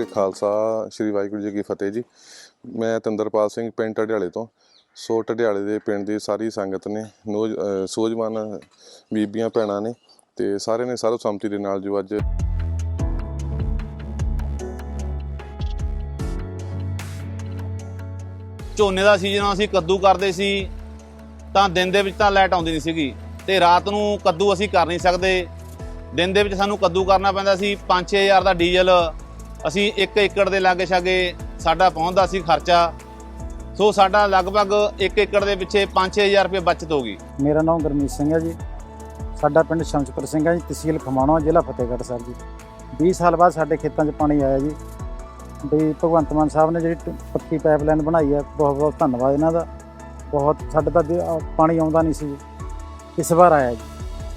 ਜੀ ਕਾ ਖਾਲਸਾ, ਸ੍ਰੀ ਵਾਹਿਗੁਰੂ ਜੀ ਕੀ ਫਤਿਹ ਜੀ। ਮੈਂ ਤੰਦਰਪਾਲ ਸਿੰਘ ਪਿੰਡ ਢਡਿਆਲੇ ਤੋਂ। ਸੋ ਢਡਿਆਲੇ ਦੇ ਪਿੰਡ ਦੀ ਸਾਰੀ ਸੰਗਤ ਨੇ, ਨੌਜ- ਬੀਬੀਆਂ, ਭੈਣਾਂ ਨੇ ਤੇ ਸਾਰਿਆਂ ਨੇ ਸਰਬਸੰਮਤੀ ਦੇ ਨਾਲ ਜੋ ਅੱਜ ਝੋਨੇ ਦਾ ਸੀਜ਼ਨ ਅਸੀਂ ਕੱਦੂ ਕਰਦੇ ਸੀ, ਤਾਂ ਦਿਨ ਦੇ ਵਿੱਚ ਤਾਂ ਲਾਈਟ ਆਉਂਦੀ ਨਹੀਂ ਸੀਗੀ ਤੇ ਰਾਤ ਨੂੰ ਕੱਦੂ ਅਸੀਂ ਕਰ ਨਹੀਂ ਸਕਦੇ। ਦਿਨ ਦੇ ਵਿੱਚ ਸਾਨੂੰ ਕੱਦੂ ਕਰਨਾ ਪੈਂਦਾ ਸੀ 5-6000 ਦਾ ਡੀਜ਼ਲ ਅਸੀਂ 1 ਏਕੜ ਦੇ ਲਾਗੇ ਛਾਗੇ ਸਾਡਾ ਪਹੁੰਚਦਾ ਸੀ ਖਰਚਾ। ਸੋ ਸਾਡਾ ਲਗਭਗ 1 ਏਕੜ ਦੇ ਪਿੱਛੇ 5-6000 ਰੁਪਏ ਬਚਤ ਹੋ ਗਈ। ਮੇਰਾ ਨਾਮ ਗੁਰਮੀਤ ਸਿੰਘ ਹੈ ਜੀ। ਸਾਡਾ ਪਿੰਡ ਸ਼ਮਸਪੁਰ ਸਿੰਘ ਹੈ ਜੀ, ਤਹਿਸੀਲ ਖਮਾਣੋ, ਜ਼ਿਲ੍ਹਾ ਫਤਿਹਗੜ੍ਹ ਸਾਹਿਬ ਜੀ। 20 ਸਾਲ ਬਾਅਦ ਸਾਡੇ ਖੇਤਾਂ 'ਚ ਪਾਣੀ ਆਇਆ ਜੀ। ਵੀ ਭਗਵੰਤ ਮਾਨ ਸਾਹਿਬ ਨੇ ਜਿਹੜੀ ਟ- ਪੱਕੀ ਪਾਈਪਲਾਈਨ ਬਣਾਈ ਹੈ ਬਹੁਤ ਬਹੁਤ ਧੰਨਵਾਦ ਇਹਨਾਂ ਦਾ। ਬਹੁਤ, ਸਾਡੇ ਤਾਂ ਪਾਣੀ ਆਉਂਦਾ ਨਹੀਂ ਸੀ ਜੀ। ਇਸ ਵਾਰ ਆਇਆ ਜੀ।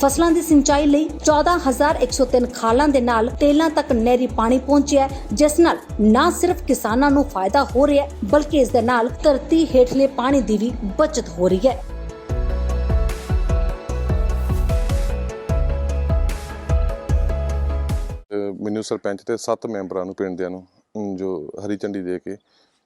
ਫਸਲਾਂ ਦੀ ਸਿੰਚਾਈ ਲਈ 14103 ਖਾਲਾਂ ਦੇ ਨਾਲ ਟੇਲਾਂ ਤੱਕ ਨਹਿਰੀ ਪਾਣੀ ਪਹੁੰਚਿਆ ਜਿਸ ਨਾਲ ਨਾ ਸਿਰਫ ਕਿਸਾਨਾਂ ਨੂੰ ਫਾਇਦਾ ਹੋ ਰਿਹਾ ਹੈ ਬਲਕਿ ਇਸ ਦੇ ਨਾਲ ਧਰਤੀ ਹੇਠਲੇ ਪਾਣੀ ਦੀ ਵੀ ਬਚਤ ਹੋ ਰਹੀ ਹੈ। ਮੈਨੂੰ ਸਰਪੰਚ ਤੇ 7 ਮੈਂਬਰਾਂ ਨੂੰ ਪਿੰਡ ਦਿਆਂ ਨੂੰ ਜੋ ਹਰੀ ਝੰਡੀ ਦੇ ਕੇ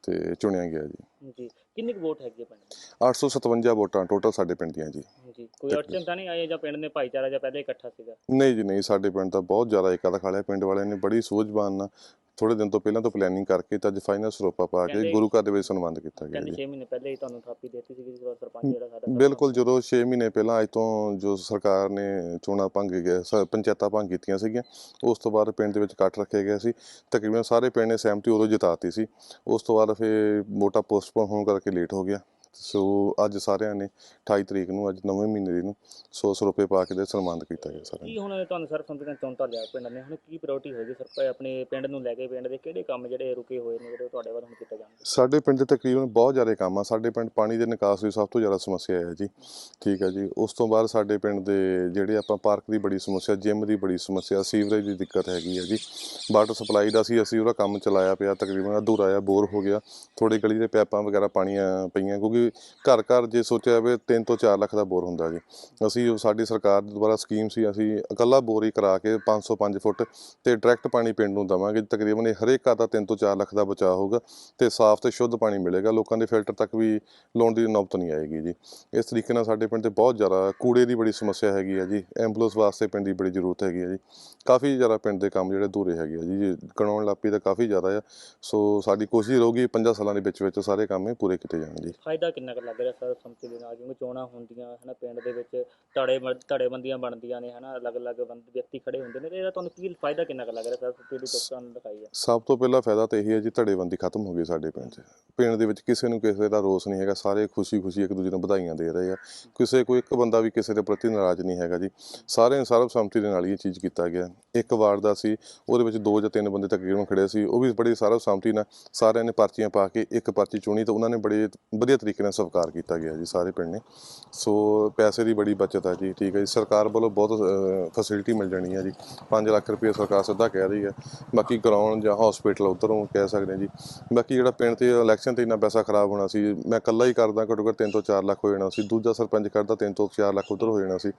ਤੇ ਚੁਣਿਆ ਗਿਆ ਜੀ। ਜੀ। ਕਿੰਨੀ ਕੁ ਵੋਟ ਹੈਗੀ ਹੈ ਪਿੰਡ 857 ਵੋਟਾਂ ਟੋਟਲ ਸਾਡੇ ਪਿੰਡ ਦੀਆਂ ਜੀ। ਜੀ ਕੋਈ ਅੜਚਨ ਤਾਂ ਨਹੀਂ ਆਈ ਜਾਂ ਪਿੰਡ ਨੇ ਭਾਈਚਾਰਾ ਜਾਂ ਪਹਿਲੇ ਇਕੱਠਾ ਸੀਗਾ? ਨਹੀਂ ਜੀ ਨਹੀਂ ਸਾਡੇ ਪਿੰਡ ਦਾ ਬਹੁਤ ਜ਼ਿਆਦਾ ਏਕਾ ਖਾਲਿਆ ਪਿੰਡ ਵਾਲਿਆਂ ਨੇ ਬੜੀ ਸੂਝਵਾਨ ਨਾਲ ਥੋੜੇ ਦਿਨ ਤੋਂ ਪਹਿਲਾਂ ਤੋਂ ਪਲੈਨਿੰਗ ਕਰਕੇ ਤੇ ਅੱਜ ਫਾਈਨਲ ਸਰੋਪਾ ਪਾ ਕੇ ਗੁਰੂ ਘਰ ਦੇ ਵਿੱਚ ਸਨਮਾਨਿਤ ਕੀਤਾ ਗਿਆ ਜੀ। 6 ਮਹੀਨੇ ਪਹਿਲੇ ਹੀ ਤੁਹਾਨੂੰ ਥਾਪੀ ਦਿੱਤੀ ਸੀਗੀ ਜਿਸ ਵਾਰ ਸਰਪੰਚ ਜਿਹੜਾ ਸਾਡਾ ਬਿਲਕੁਲ ਜਦੋਂ 6 ਮਹੀਨੇ ਪਹਿਲਾਂ ਅੱਜ ਤੋਂ ਜੋ ਸਰਕਾਰ ਨੇ ਚੋਣਾਂ ਭੰਗ ਗਿਆ ਸ- ਪੰਚਾਇਤਾਂ ਭੰਗ ਕੀਤੀਆਂ ਸੀਗੀਆਂ ਉਸ ਤੋਂ ਬਾਅਦ ਪਿੰਡ ਦੇ ਵਿੱਚ ਇਕੱਠ ਰੱਖਿਆ ਗਿਆ ਸੀ। ਤਕਰੀਬਨ ਸਾਰੇ ਪਿੰਡ ਨੇ ਸਹਿਮਤੀ ਉਦੋਂ ਜਿਤਾਤੀ ਸੀ। ਉਸ ਤੋਂ ਬਾਅਦ ਫਿਰ ਵੋਟਾਂ ਪੋਸਟਪੋਨ ਹੋਣ ਕਰਕੇ ਲੇਟ ਹੋ ਗਿਆ। ਸੋ ਅੱਜ ਸਾਰਿਆਂ ਨੇ 28 ਤਰੀਕ ਨੂੰ ਅੱਜ ਨਵੇਂ ਮਹੀਨੇ ਦੀ ਨੂੰ 100 ਰੁਪਏ ਪਾ ਕੇ ਦੇ ਸਨਮਾਨਿਤ ਕੀਤਾ ਗਿਆ ਸਾਰਿਆਂ ਕੀ ਨੂੰ। ਹੁਣ ਤੁਹਾਨੂੰ ਸਰਪੰਚ ਨੇ ਚੁਣ ਤਾਂ ਲਿਆ ਪਿੰਡ ਨੇ? ਹੁਣ ਕੀ ਪ੍ਰਾਇੋਰਟੀ ਹੋਏਗੀ ਸਰ ਆਪਣੇ ਪਿੰਡ ਨੂੰ ਲੈ ਕੇ ਪਿੰਡ ਦੇ ਕਿਹੜੇ ਕੰਮ ਜਿਹੜੇ ਰੁਕੇ ਹੋਏ ਨੇ ਜਿਹੜੇ ਤੁਹਾਡੇ ਵੱਲ ਹੁਣ ਕੀਤੇ ਜਾਣਗੇ? ਸਾਡੇ ਪਿੰਡ ਦੇ ਤਕਰੀਬਨ ਬਹੁਤ ਜ਼ਿਆਦਾ ਕੰਮ ਆ। ਸਾਡੇ ਪਿੰਡ ਪਾਣੀ ਦੇ ਨਿਕਾਸ ਦੀ ਸਭ ਤੋਂ ਜ਼ਿਆਦਾ ਸਮੱਸਿਆ ਹੈ ਜੀ। ਠੀਕ ਹੈ ਜੀ। ਉਸ ਤੋਂ ਬਾਅਦ ਸਾਡੇ ਪਿੰਡ ਦੇ ਜਿਹੜੇ ਆਪਾਂ ਪਾਰਕ ਦੀ ਬੜੀ ਸਮੱਸਿਆ ਜਿਮ ਦੀ ਬੜੀ ਸਮੱਸਿਆ ਸੀਵਰੇਜ ਦੀ ਦਿੱਕਤ ਹੈਗੀ ਹੈ ਜੀ। ਵਾਟਰ ਸਪਲਾਈ ਦਾ ਸੀ ਅਸੀਂ ਉਹਦਾ ਕੰਮ ਚਲਾਇਆ ਪਿਆ ਤਕਰੀਬਨ ਅਧੂਰਾ ਆ ਬੋਰ ਹੋ ਗਿਆ। ਥੋੜੀ ਗਲੀ ਦੇ ਪੈਪਾਂ ਵਗੈਰਾ ਪਾਣੀਆਂ ਪਈਆਂ ਕਿਉਂਕਿ ਘਰ ਘਰ ਜੇ ਸੋਚਿਆ ਜਾਵੇ 3 ਤੋਂ 4 ਲੱਖ ਦਾ ਬੋਰ ਹੁੰਦਾ ਜੀ। ਅਸੀਂ ਉਹ ਸਾਡੀ ਸਰਕਾਰ ਦੁਆਰਾ ਸਕੀਮ ਸੀ, ਅਸੀਂ ਇਕੱਲਾ ਬੋਰ ਹੀ ਕਰਾ ਕੇ 505 ਫੁੱਟ ਤੇ ਡਾਇਰੈਕਟ ਪਾਣੀ ਪਿੰਡ ਨੂੰ ਦਵਾਂਗੇ। ਤਕਰੀਬਨ ਇਹ ਹਰੇਕ ਘਰ ਦਾ 3 ਤੋਂ 4 ਲੱਖ ਦਾ ਬਚਾਅ ਹੋਊਗਾ ਤੇ ਸਾਫ਼ ਤੇ ਸ਼ੁੱਧ ਪਾਣੀ ਮਿਲੇਗਾ। ਲੋਕਾਂ ਦੇ ਫਿਲਟਰ ਤੱਕ ਵੀ ਲਾਉਣ ਦੀ ਨੌਬਤ ਨਹੀਂ ਆਏਗੀ ਜੀ। ਇਸ ਤਰੀਕੇ ਨਾਲ ਸਾਡੇ ਪਿੰਡ ਤੇ ਬਹੁਤ ਜ਼ਿਆਦਾ ਕੂੜੇ ਦੀ ਬੜੀ ਸਮੱਸਿਆ ਹੈਗੀ ਹੈ ਜੀ। ਐਂਬੂਲੈਂਸ ਵਾਸਤੇ ਪਿੰਡ ਦੀ ਬੜੀ ਜ਼ਰੂਰਤ ਹੈਗੀ ਹੈ ਜੀ। ਕਾਫੀ ਜ਼ਿਆਦਾ ਪਿੰਡ ਦੇ ਕੰਮ ਜਿਹੜੇ ਅਧੂਰੇ ਹੈਗੇ ਆ ਜੀ। ਜੇ ਕਰਾਉਣ ਲੱਗ ਤਾਂ ਕਾਫੀ ਜ਼ਿਆਦਾ ਆ। ਸੋ ਸਾਡੀ ਕੋਸ਼ਿਸ਼ ਰਹੂਗੀ 5 ਸਾਲਾਂ ਦੇ ਵਿੱਚ ਵਿੱਚ ਸਾਰੇ ਕੰਮ ਇਹ ਪੂਰੇ ਕੀਤੇ ਜਾਣ ਜੀ। ਫਾਇਦਾ ਕਿੰਨਾ ਕੁ ਲੱਗ ਰਿਹਾ ਸਰ ਸੰਮਤੀ ਦੇ ਨਾਲ? ਜਿਵੇਂ ਚੋਣਾਂ ਹੁੰਦੀਆਂ ਹਨਾ ਪਿੰਡ ਦੇ ਵਿੱਚ, ਧੜੇ ਧੜੇਬੰਦੀਆਂ ਬਣਦੀਆਂ ਨੇ ਹਨਾ, ਅਲੱਗ-ਅਲੱਗ ਬੰਦ ਵਿਅਕਤੀ ਖੜੇ ਹੁੰਦੇ ਨੇ ਤੇ ਇਹਦਾ ਤੁਹਾਨੂੰ ਕੀ ਫਾਇਦਾ ਕਿੰਨਾ ਕੁ ਲੱਗ ਰਿਹਾ ਸਰ? ਜਿਹੜੀ ਲੋਕਾਂ ਨੂੰ ਦਿਖਾਈ ਹੈ ਸਭ ਤੋਂ ਪਹਿਲਾ ਫਾਇਦਾ ਤਾਂ ਇਹੀ ਹੈ ਜੀ, ਧੜੇਬੰਦੀ ਖਤਮ ਹੋ ਗਈ ਸਾਡੇ ਪਿੰਡ 'ਚ। ਪਿੰਡ ਦੇ ਵਿੱਚ ਕਿਸੇ ਨੂੰ ਕਿਸੇ ਦਾ ਰੋਸ ਨਹੀਂ ਹੈਗਾ, ਸਾਰੇ ਖੁਸ਼ੀ-ਖੁਸ਼ੀ ਇੱਕ ਦੂਜੇ ਨੂੰ ਵਧਾਈਆਂ ਦੇ ਰਹੇ ਆ। ਕਿਸੇ, ਕੋਈ ਇੱਕ ਬੰਦਾ ਵੀ ਕਿਸੇ ਦੇ ਪ੍ਰਤੀ ਨਾਰਾਜ਼ ਨਹੀਂ ਹੈਗਾ ਜੀ। ਸਾਰੇ ਸਰਬਸੰਮਤੀ ਦੇ ਨਾਲ ਹੀ ਇਹ ਚੀਜ਼ ਕੀਤਾ ਗਿਆ। ਇੱਕ ਵਾਰਡ ਦਾ ਸੀ, ਉਹਦੇ ਵਿੱਚ ਦੋ ਜਾਂ ਤਿੰਨ ਬੰਦੇ ਤਕਰੀਬਨ ਖੜੇ ਸੀ, ਉਹ ਵੀ ਬੜੀ ਸਰਬਸੰਮਤੀ ਨਾਲ ਸਾਰਿਆਂ ਨੇ ਪਰਚੀਆਂ ਪਾ ਕੇ ਇੱਕ ਪਰਚੀ ਚੁਣੀ ਤਾਂ ਉਹਨਾਂ ਨੇ ਬੜੇ ਵਧੀਆ ਤਰੀਕੇ ਨਾਲ ਸਵੀਕਾਰ ਕੀਤਾ ਗਿਆ ਜੀ ਸਾਰੇ ਪਿੰਡ ਨੇ। ਸੋ ਪੈਸੇ ਦੀ ਬੜੀ ਬਚਤ ਹੈ ਜੀ, ਠੀਕ ਹੈ ਜੀ। ਸਰਕਾਰ ਵੱਲੋਂ ਬਹੁਤ ਫੈਸਿਲਿਟੀ ਮਿਲ ਜਾਣੀ ਹੈ ਜੀ। 5 ਲੱਖ ਰੁਪਏ ਸਰਕਾਰ ਸਿੱਧਾ ਕਹਿ ਰਹੀ ਹੈ ਬਾਕੀ ਗਰਾਊਂਡ ਜਾਂ ਹਸਪੀਟਲ ਉਧਰੋਂ ਕਹਿ ਸਕਦੇ ਹਾਂ ਜੀ। ਬਾਕੀ ਜਿਹੜਾ ਪਿੰਡ ਤੇ ਇਲੈਕਸ਼ਨ ਤੇ ਇੰਨਾ ਪੈਸਾ ਖਰਾਬ ਹੋਣਾ ਸੀ, ਮੈਂ ਇਕੱਲਾ ਹੀ ਕਰਦਾ, ਘੱਟੋ ਘੱਟ 3 ਤੋਂ 4 ਲੱਖ ਹੋ ਜਾਣਾ ਸੀ। ਦੂਜਾ ਸਰਪੰਚ ਕਰਦਾ 3 ਤੋਂ 4 ਲੱਖ ਉਧਰ ਹੋ ਜਾਣਾ ਸੀ।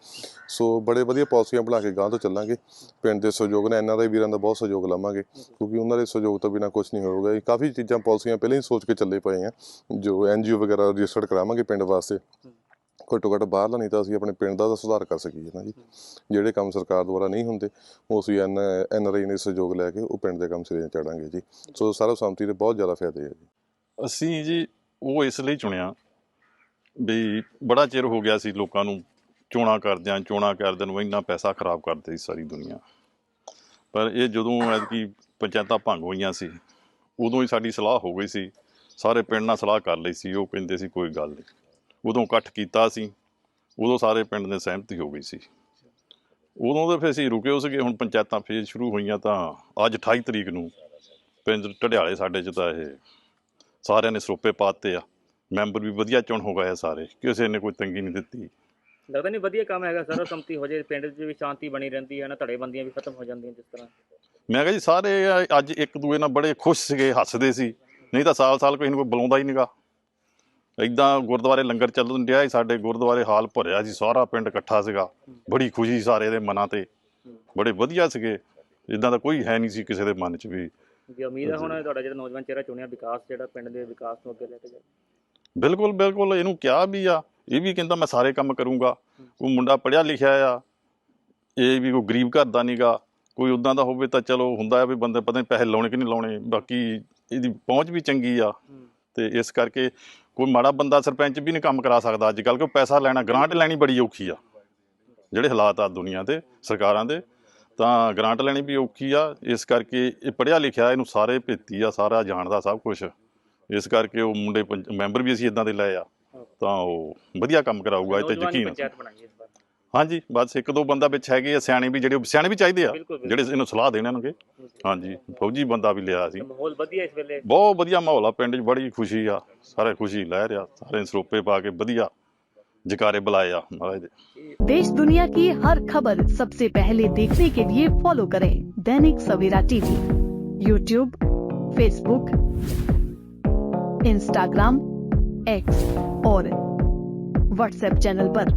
ਸੋ ਬੜੇ ਵਧੀਆ ਪਾਲਿਸੀਆਂ ਬਣਾ ਕੇ ਗਾਂ ਤੋਂ ਚੱਲਾਂਗੇ। ਪਿੰਡ ਦੇ ਸਹਿਯੋਗ ਨਾਲ ਐਨਆਰਆਈ ਵੀਰਾਂ ਦਾ ਬਹੁਤ ਸਹਿਯੋਗ ਲਵਾਂਗੇ। ਕਿਉਂਕਿ ਉਹਨਾਂ ਦੇ ਸਹਿਯੋਗ ਤੋਂ ਬਿਨਾ ਕੁਝ ਨਹੀਂ ਹੋਊਗਾ। ਇਹ ਕਾਫੀ ਚੀਜ਼ਾਂ ਪਾਲਿਸੀਆਂ ਪਹਿਲਾਂ ਹੀ ਸੋਚ ਕੇ ਚੱਲੇ ਪਏ ਆ। ਜੋ ਐਨਜੀਓ ਵਗੈਰਾ ਰਜਿਸਟਰਡ ਕਰਾਵਾਂਗੇ ਪਿੰਡ ਵਾਸਤੇ। ਘੱਟੋ ਘੱਟ ਬਾਹਰਲਾ ਨਹੀਂ ਤਾਂ ਅਸੀਂ ਆਪਣੇ ਪਿੰਡ ਦਾ ਤਾਂ ਸੁਧਾਰ ਕਰ ਸਕੀਏ ਨਾ ਜੀ। ਜਿਹੜੇ ਕੰਮ ਸਰਕਾਰ ਦੁਆਰਾ ਨਹੀਂ ਹੁੰਦੇ ਉਹ ਅਸੀਂ ਐਨ ਐਨਆਰਆਈ ਨੇ ਸਹਿਯੋਗ ਲੈ ਕੇ ਉਹ ਪਿੰਡ ਦੇ ਕੰਮ ਸਿਰੇ ਚੜਾਂਗੇ ਜੀ। ਸੋ ਸਰਬਸੰਮਤੀ ਦੇ ਬਹੁਤ ਜ਼ਿਆਦਾ ਫਾਇਦੇ ਹੈ ਜੀ। ਅਸੀਂ ਜੀ ਉਹ ਇਸ ਲਈ ਚੁਣਿਆ ਵੀ ਬੜਾ ਚਿਰ ਹੋ ਗਿਆ ਸੀ ਲੋਕਾਂ ਨੂੰ ਚੋਣਾਂ ਕਰਦਿਆਂ ਚੋਣਾਂ ਕਰਦਿਆਂ ਨੂੰ ਇੰਨਾ ਪੈਸਾ ਖਰਾਬ ਕਰਦੇ ਸੀ ਸਾਰੀ ਦੁਨੀਆ। ਪਰ ਇਹ ਜਦੋਂ ਐਤਕੀ ਪੰਚਾਇਤਾਂ ਭੰਗ ਹੋਈਆਂ ਸੀ ਉਦੋਂ ਹੀ ਸਾਡੀ ਸਲਾਹ ਹੋ ਗਈ ਸੀ ਸਾਰੇ ਪਿੰਡ ਨਾਲ ਸਲਾਹ ਕਰ ਲਈ ਸੀ ਉਹ ਕਹਿੰਦੇ ਸੀ ਕੋਈ ਗੱਲ ਨਹੀਂ। ਉਦੋਂ ਇਕੱਠ ਕੀਤਾ ਸੀ ਉਦੋਂ ਸਾਰੇ ਪਿੰਡ ਨੇ ਸਹਿਮਤੀ ਹੋ ਗਈ ਸੀ। ਉਦੋਂ ਦੇ ਫਿਰ ਅਸੀਂ ਰੁਕੇ ਹੋ ਸੀਗੇ ਹੁਣ ਪੰਚਾਇਤਾਂ ਫੇਰ ਸ਼ੁਰੂ ਹੋਈਆਂ ਤਾਂ ਅੱਜ 28 ਤਰੀਕ ਨੂੰ ਪਿੰਡ ਢੜਿਆਲੇ ਸਾਡੇ ਚ ਤਾਂ ਇਹ ਸਾਰਿਆਂ ਨੇ ਸਰੋਪੇ ਪਾਤੇ ਆ। ਮੈਂਬਰ ਵੀ ਵਧੀਆ ਚੁਣ ਹੋ ਗਏ ਸਾਰੇ ਕਿਸੇ ਨੇ ਕੋਈ ਤੰਗੀ ਨਹੀਂ ਦਿੱਤੀ। ਲੱਗਦਾ ਨਹੀਂ ਵਧੀਆ ਕੰਮ ਹੈਗਾ ਸਰਵਸੰਮਤੀ ਹੋ ਜੇ ਪਿੰਡ 'ਚ ਵੀ ਸ਼ਾਂਤੀ ਬਣੀ ਰਹਿੰਦੀ ਹੈ ਨਾ ਧੜੇਬੰਦੀਆਂ ਵੀ ਖਤਮ ਹੋ ਜਾਂਦੀਆਂ ਜਿਸ ਤਰ੍ਹਾਂ। ਮੈਂ ਕਿਹਾ ਜੀ ਸਾਰੇ ਅੱਜ ਇੱਕ ਦੂਏ ਨਾਲ ਬੜੇ ਖੁਸ਼ ਸੀਗੇ ਹੱਸਦੇ ਸੀ। ਨਹੀਂ ਤਾਂ ਸਾਲ-ਸਾਲ ਕੋਈ ਨੂੰ ਕੋਈ ਬੁਲਾਉਂਦਾ ਹੀ ਨਹੀਂਗਾ ਇਦਾਂ ਗੁਰਦੁਆਰੇ ਲੰਗਰ ਚੱਲਣ ਡਿਆ ਸੀ ਸਾਡੇ ਗੁਰਦੁਆਰੇ ਹਾਲ ਭਰਿਆ ਸੀ ਸਾਰਾ ਪਿੰਡ ਇਕੱਠਾ ਸੀਗਾ। ਬੜੀ ਖੁਸ਼ੀ ਸਾਰੇ ਦੇ ਮਨਾਂ ਤੇ। ਬੜੇ ਵਧੀਆ ਸੀਗੇ। ਇਦਾਂ ਦਾ ਕੋਈ ਹੈ ਨਹੀਂ ਸੀ ਕਿਸੇ ਦੇ ਮਨ 'ਚ ਵੀ। ਜੀ ਉਮੀਦ ਹੈ ਹੁਣ ਤੁਹਾਡਾ ਜਿਹੜਾ ਨੌਜਵਾਨ ਚਿਹਰਾ ਚੁਣਿਆ ਵਿਕਾਸ ਜਿਹੜਾ ਪਿੰਡ ਦੇ ਵਿਕਾਸ ਨੂੰ ਅੱਗੇ ਲੈ ਕੇ ਜਾਏ ਬਿਲਕੁਲ ਬਿਲਕੁਲ। ਇਹਨੂੰ ਕਿਹਾ ਵੀ ਆ। ਇਹ ਵੀ ਕਹਿੰਦਾ ਮੈਂ ਸਾਰੇ ਕੰਮ ਕਰੂੰਗਾ। ਕੋਈ ਮੁੰਡਾ ਪੜਿਆ ਲਿਖਿਆ ਆ। ਇਹ ਵੀ ਕੋਈ ਗਰੀਬ ਘਰ ਦਾ ਨਹੀਂਗਾ ਕੋਈ ਉਦਾਂ ਦਾ ਹੋਵੇ ਤਾਂ ਚਲੋ ਹੁੰਦਾ ਆ ਵੀ ਬੰਦੇ ਪਤਾ ਨਹੀਂ ਪੈਸੇ ਲਾਉਣੇ ਕਿ ਨਹੀਂ ਲਾਉਣੇ। ਬਾਕੀ ਇਹਦੀ ਪਹੁੰਚ ਵੀ ਚੰਗੀ ਆ। ਤੇ ਇਸ ਕਰਕੇ ਕੋਈ ਮਾੜਾ ਬੰਦਾ ਸਰਪੰਚ ਵੀ ਨਹੀਂ ਕੰਮ ਕਰਾ ਸਕਦਾ ਅੱਜ ਕੱਲ੍ਹ ਕਿਉਂ ਪੈਸਾ ਲੈਣਾ ਗ੍ਰਾਂਟ ਲੈਣੀ ਬੜੀ ਔਖੀ ਆ। ਜਿਹੜੇ ਹਾਲਾਤ ਆ ਦੁਨੀਆ ਤੇ ਸਰਕਾਰਾਂ ਦੇ ਤਾਂ ਗ੍ਰਾਂਟ ਲੈਣੀ ਵੀ ਔਖੀ ਆ। ਇਸ ਕਰਕੇ ਇਹ ਪੜਿਆ ਲਿਖਿਆ ਇਹਨੂੰ ਸਾਰੇ ਭੇਤੀ ਆ ਸਾਰਾ ਜਾਣਦਾ ਸਭ ਕੁਝ ਇਸ ਕਰਕੇ ਉਹ ਮੁੰਡੇ ਮੈਂਬਰ ਵੀ ਅਸੀਂ ਇਦਾਂ ਦੇ ਲਏ ਆ ਤਾਂ ਉਹ ਵਧੀਆ ਕੰਮ ਕਰਾਊਗਾ ਇਹ ਤੇ ਨੌਜਵਾਨ ਹੀ ਯਕੀਨ ਆ ਪੰਚਾਇਤ ਬਣਾਈ ਇਸ ਵਾਰ ਹਾਂਜੀ ਬਸ ਇੱਕ ਦੋ ਬੰਦਾ ਵਿੱਚ ਹੈਗੇ ਆ ਸਿਆਣੇ ਵੀ ਜਿਹੜੇ ਸਿਆਣੇ ਵੀ ਚਾਹੀਦੇ ਆ ਬਿਲਕੁਲ, ਬਿਲਕੁਲ। ਜਿਹੜੇ ਇਹਨੂੰ ਸਲਾਹ ਦੇਣ ਇਹਨਾਂ ਨੂੰ ਹਾਂਜੀ ਫੌਜੀ ਬੰਦਾ ਵੀ ਲਿਆ ਸੀ ਤੇ ਮਾਹੌਲ ਵਧੀਆ ਇਸ ਵੇਲੇ ਬਹੁਤ ਵਧੀਆ ਮਾਹੌਲ ਆ ਪਿੰਡ 'ਚ ਬੜੀ ਖੁਸ਼ੀ ਆ ਸਾਰੇ ਖੁਸ਼ੀ ਲੈ ਰਿਹਾ ਸਾਰੇ ਸਰੋਪੇ ਪਾ ਕੇ ਵਧੀਆ ਜਕਾਰੇ ਬੁਲਾਏ ਆ ਮਹਾਰਾਜ ਦੇ देश दुनिया की हर खबर सबसे पहले देखने के लिए फॉलो करें Dainik Savera TV YouTube Facebook Instagram X और व्हाट्सएप चैनल पर।